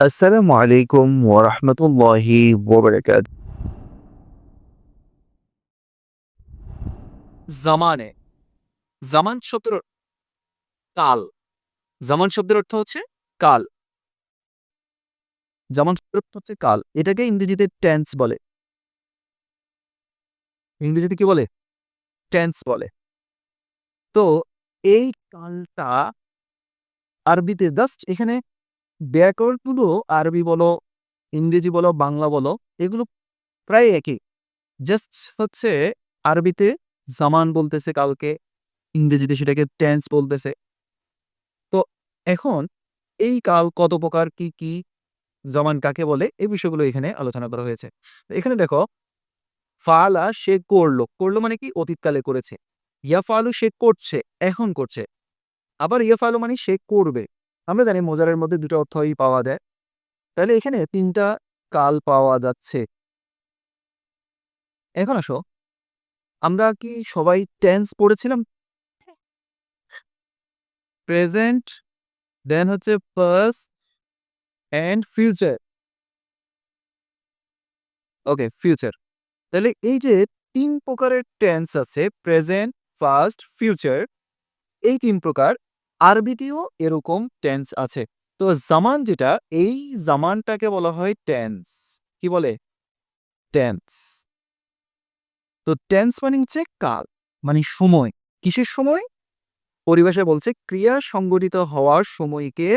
আসসালামু আলাইকুম ওরহমতুল্লাহি ওবরাকাত জামানে। জামান শব্দের কাল। জামান শব্দের অর্থ হচ্ছে কাল। যেমন অর্থ হচ্ছে কাল। এটাকে ইংরেজিতে টেন্স বলে। ইংরেজিতে কি বলে? টেন্স বলে। তো এই কালটা আরবিতে জাস্ট এখানে ব্যাকরণগুলো আরবি বলো, ইংরেজি বলো, বাংলা বলো, এগুলো প্রায় একই জাস্ট হচ্ছে আরবিতে জামান বলতেছে কালকে, ইংরেজিতে সেটাকে টেন্স বলতেছে। তো এখন এই কাল কত প্রকার, কি কি, জমান কাকে বলে, এই বিষয়গুলো এখানে আলোচনা করা হয়েছে। এখানে দেখো, ফালা সে করল করল মানে কি, অতীতকালে করেছে। ইয়া ফালু সে করছে, এখন করছে। আবার ইয়া ফালু মানে সে করবে। আমরা জানি মোজারের মধ্যে দুটো অর্থই পাওয়া যায়। তাহলে এখানে তিনটা কাল পাওয়া যাচ্ছে। এখন আসো। আমরা কি সবাই টেন্স পড়েছিলাম? প্রেজেন্ট দেন হচ্ছে past and future okay future তাহলে এই যে তিন প্রকারের টেন্স আছে প্রেজেন্ট ফার্স্ট ফিউচার এই তিন প্রকার আরবিতেও এরকম টেন্স আছে। তো জামান যেটা, এই জামানটাকে বলা হয় টেন্স কি বলে? টেন্স তো টেন্স মানে হচ্ছে কাল মানে সময়। কিসের সময়? পরিভাষায় বলছে ক্রিয়া সংগঠিত হওয়ার সময়কে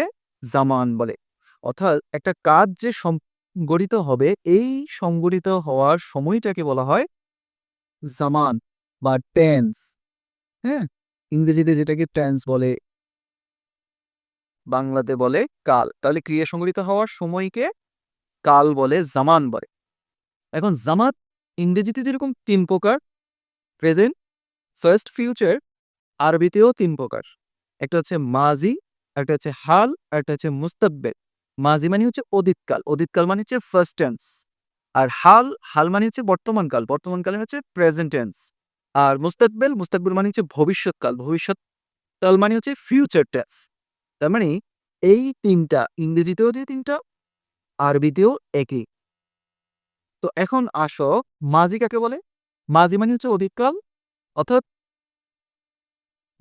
জামান বলে। অর্থাৎ একটা কাজ যে সংগঠিত হবে, এই সংগঠিত হওয়ার সময়টাকে বলা হয় জামান বা টেন্স হ্যাঁ? ইংরেজিতে যেটাকে টেন্স বলে বাংলাতে বলে কাল। তাহলে ক্রিয়া সংগঠিত হওয়ার সময়কে কাল বলে জামান বলে। এখন জামাত ইংরেজিতে যেরকম তিন প্রকার, প্রেজেন্ট ফার্স্ট ফিউচার, আরবিতেও তিন প্রকার। একটা হচ্ছে মাজি, একটা হচ্ছে হাল একটা হচ্ছে মুস্তাব্বেল মাজি মানে হচ্ছে অতীতকাল। অতীতকাল মানে হচ্ছে ফার্স্ট টেন্স আর হাল হাল মানে হচ্ছে বর্তমানকাল বর্তমানকালে হচ্ছে প্রেজেন্ট টেন্স আর মুস্তাকবেল মুস্তাকবেল মানে হচ্ছে ভবিষ্যৎকাল। ভবিষ্যৎকাল মানে হচ্ছে ফিউচার টেন্স তার মানে এই তিনটা, ইংরেজিতেও যে তিনটা, আরবিতেও একই। তো এখন আসো মাজি কাকে বলে? মাজি মানে হচ্ছে অতীতকাল, অর্থাৎ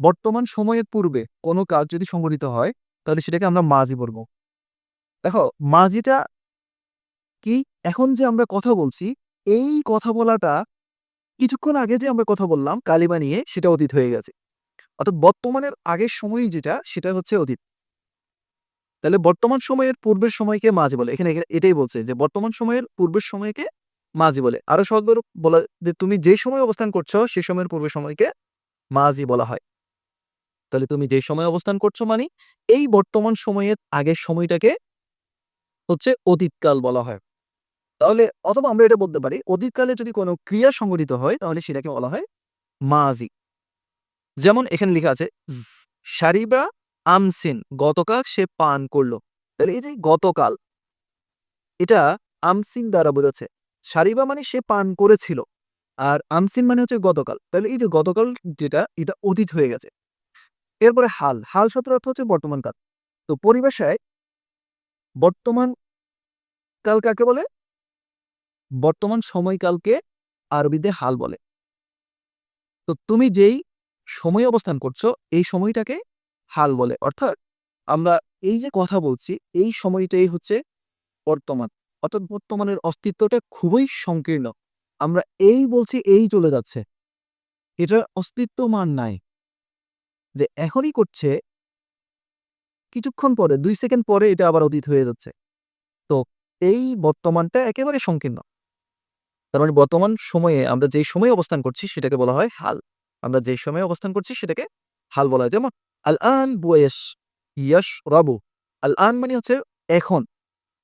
বর্তমান সময়ের পূর্বে কোনো কাজ যদি সংগঠিত হয়, তাহলে সেটাকে আমরা মাজি বলব। দেখো মাজিটা কি? এখন যে আমরা কথা বলছি, এই কথা বলাটা কিছুক্ষণ আগে যে আমরা কথা বললাম, কালিমা নিয়ে, সেটা অতীত হয়ে গেছে। অর্থাৎ বর্তমানের আগের সময় যেটা, সেটা হচ্ছে অতীত। তাহলে বর্তমান সময়ের পূর্বের সময়কে মাঝি বলে। এখানে এটাই বলছে যে বর্তমান সময়ের পূর্বের সময়কে মাঝি বলে। আরও সহজ বলা, যে তুমি যে সময় অবস্থান করছ সে সময়ের পূর্বের সময়কে মাঝি বলা হয়। তাহলে তুমি যে সময় অবস্থান করছ মানে এই বর্তমান সময়ের আগের সময়টাকে হচ্ছে অতীতকাল বলা হয়। তাহলে অথবা আমরা এটা বলতে পারি, অতীতকালে যদি কোনো ক্রিয়া সংগঠিত হয়, তাহলে সেটাকে বলা হয় মাজি যেমন এখানে লেখা আছে সারিবা আমসিন, গতকাল সে পান করল। তাহলে এই যে গতকাল, এটা আমসিন দ্বারা বোঝাচ্ছে। সারিবা মানে সে পান করেছিল। আর আমসিন মানে হচ্ছে গতকাল। তাহলে এই যে গতকাল যেটা, এটা অতীত হয়ে গেছে। এরপরে হাল। হাল শব্দের অর্থ হচ্ছে বর্তমান কাল। তো পরিভাষায় বর্তমান কাল কাকে বলে? বর্তমান সময়কালকে আরবিতে হাল বলে। তো তুমি যেই সময় অবস্থান করছ, এই সময়টাকে হাল বলে। অর্থাৎ আমরা এই যে কথা বলছি, এই সময়টাই হচ্ছে বর্তমান। অর্থাৎ বর্তমানের অস্তিত্বটা খুবই সংকীর্ণ। আমরা এই বলছি, এই চলে যাচ্ছে। এটার অস্তিত্ব মান নাই। যে এখনই করছে, কিছুক্ষণ পরে, দুই সেকেন্ড পরে এটা আবার অতীত হয়ে যাচ্ছে। তো এই বর্তমানটা একেবারে সংকীর্ণ। তার মানে বর্তমান সময়ে আমরা যেই সময়ে অবস্থান করছি, সেটাকে বলা হয় হাল। আমরা যেই সময়ে অবস্থান করছি, সেটাকে হাল বলা হয়। যেমন আল আন বুয়েস ইয়াস রাবু আল আন মানে হচ্ছে এখন।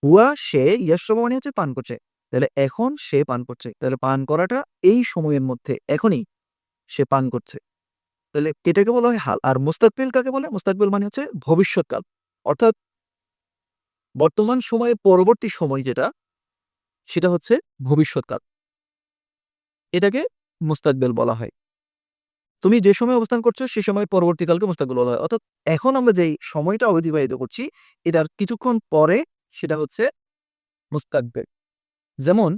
হুয়া, সে ইয়াস রাবু মানে হচ্ছে পান করছে। তাহলে এখন সে পান করছে। তাহলে পান করাটা এই সময়ের মধ্যে, এখনই সে পান করছে। তাহলে এটাকে বলা হয় হাল। আর মুস্তাকবিল কাকে বলে? মুস্তাকবিল মানে হচ্ছে ভবিষ্যৎকাল। অর্থাৎ বর্তমান সময়ে পরবর্তী সময় যেটা, সেটা হচ্ছে ভবিষ্যৎকাল। এটাকে মুস্তাকবেল বলা হয়। তুমি যে সময় অবস্থান করছ, সে সময় পরবর্তীকালকে মুস্তাকবেল বলা হয়। অর্থাৎ এখন আমরা যেই সময়টা অতিবাহিত করছি, এটার কিছুক্ষণ পরে সেটা হচ্ছে মুস্তাকবেল যেমন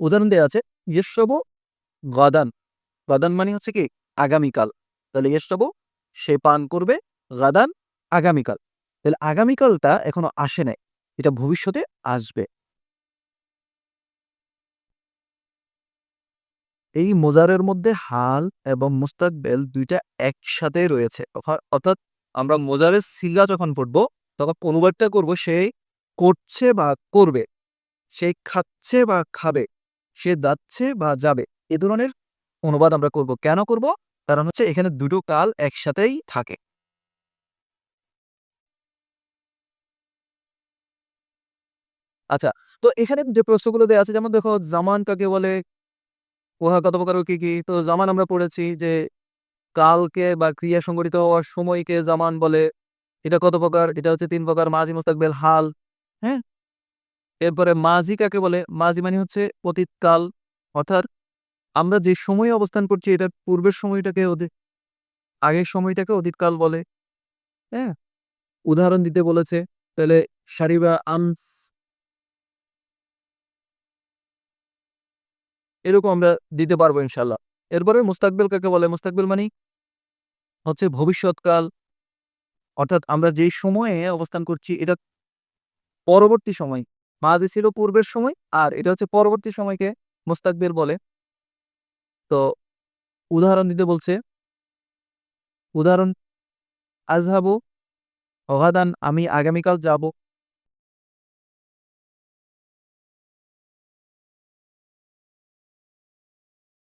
উদাহরণ দেওয়া আছে ইয়সব গাদান। গাদান মানে হচ্ছে কি, আগামীকাল। তাহলে ইয়সব সে পান করবে, গাদান, আগামীকাল। তাহলে আগামীকালটা এখনও আসে নাই, এটা ভবিষ্যতে আসবে। এই মোজারের মধ্যে হাল এবং মুস্তাকবেল দুইটা একসাথে রয়েছে। অর্থাৎ- আমরা মোজারের সিগা যখন পড়ব, তখন অনুবাদটা করব সে করছে বা করবে, সে খাচ্ছে বা খাবে, সে যাচ্ছে বা যাবে, এ ধরনের অনুবাদ আমরা করব। কেন করব? কারণ হচ্ছে এখানে দুটো কাল একসাথেই থাকে। আচ্ছা তো এখানে যে প্রশ্নগুলো দেওয়া আছে, যেমন দেখো, জামান কাকে বলে? উহা কত প্রকার কি কি? তো জামান আমরা পড়েছি যে কালকে বা ক্রিয়া সংগঠিত হওয়ার সময়কে জামান বলে। এটা কত প্রকার? এটা হচ্ছে তিন প্রকার মাঝি মুস্তাকবেল, হাল। হ্যাঁ? এরপরে মাঝি কাকে বলে? মাঝি মানে হচ্ছে অতীতকাল অর্থাৎ আমরা যে সময়ে অবস্থান করছি, এটার পূর্বের সময়টাকে আগের সময়টাকে অতীতকাল বলে। হ্যাঁ? উদাহরণ দিতে বলেছে, তাহলে সারিবা আমস এরকম আমরা দিতে পারব ইনশাল্লাহ এরপরে মুস্তাকবেল কাকে বলে? মুস্তাকবেল মানে হচ্ছে ভবিষ্যৎকাল। অর্থাৎ আমরা যেই সময়ে অবস্থান করছি, এটা পরবর্তী সময়। মাঝে ছিল পূর্বের সময়, আর এটা হচ্ছে পরবর্তী সময়কে মুস্তাকবেল বলে। তো উদাহরণ দিতে বলছে, উদাহরণ আজ আজহাবু অগাদান আমি আগামীকাল যাব।